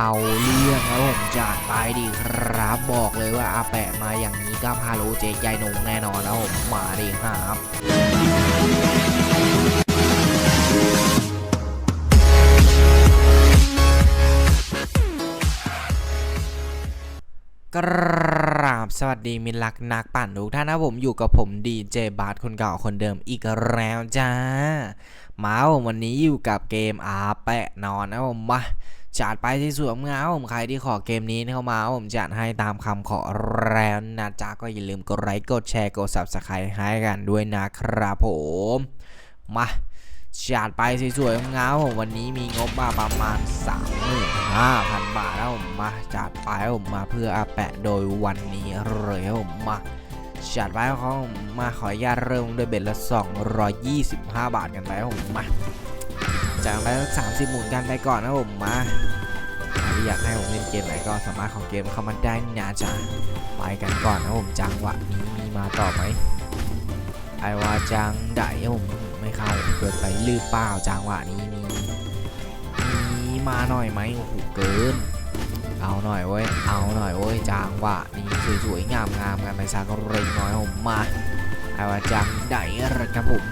เอาเรื่องครับผมจัดไปดีครับบอกเลยว่าอาแปะมาอย่างนี้ก็พาโลเจกใหญ่นงแน่นอนนะผมมาดีครับกราบสวัสดีมิตรรักนักปั่นทุกท่านนะผมอยู่กับผมดีเจบาร์คนเก่าคนเดิมอีกแล้วจ้า มาผมวันนี้อยู่กับเกมอาแปะนอนนะผมมา จัดไปที่สวยงามผมใครที่ขอเกมนี้เข้ามาผมจัดให้ตามคำขอแล้วนะจ๊ะก็อย่าลืมกดไลค์กดแชร์กด subscribe ให้กันด้วยนะครับผมมาจัดไปสวยๆงาผมวันนี้มีงบมาประมาณ 35,000 บาทแล้วผมมาจัดไปผมมาเพื่ออาแปะโดยวันนี้เลยผมมาจัดไปเขามาขออนุญาตเริ่มด้วยเบ็ดละ 225 บาทกันไปผมมา จากไปสักสามสิบหมุนกันไปก่อนนะผมมาใครที่อยากให้ผมเล่นเกมไหนก็สามารถของเกมเข้ามาได้นะจ๊ะไปกันก่อนนะผมจังหวะนี้มีมาต่อไหมไอว่าจังไดผมไม่เข้าเกินไปหรือเปล่าจังหวะนี้มีมีมาหน่อยไหมโอ้โหเกิน เอาหน่อยเว้ยเอาหน่อยเว้ยจางวะนี่สวยๆงามๆกันไปสักเร่งน้อยผมมาเอว่าจังไดอะไรครับผม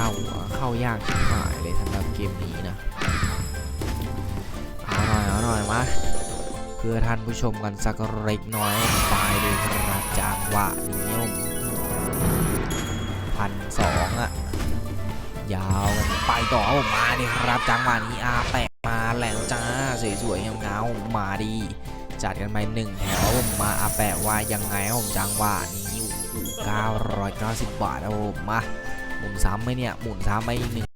เข้าเข้ายากชิบหายเลยสำหรับเกมนี้นะเอาหน่อยเอาหน่อยมาเพื่อท่านผู้ชมกันสักเล็กน้อยไปเลยครับจางวะนี้ผมพันสองอะยาวกันไปต่อครับผมมาดิครับจังหวะนี้อาแปะมาแล้วจ้าสวยๆเงาๆมาดีจัดกันไปหนึ่งแถวผมมาอาแปะว่ายังไงครับผมจังหวะนี้โอ้โห990 บาทครับผมมา มุนซ้ำไหมเนี่ยหมุนซ้ำไปอีกหนึ่ง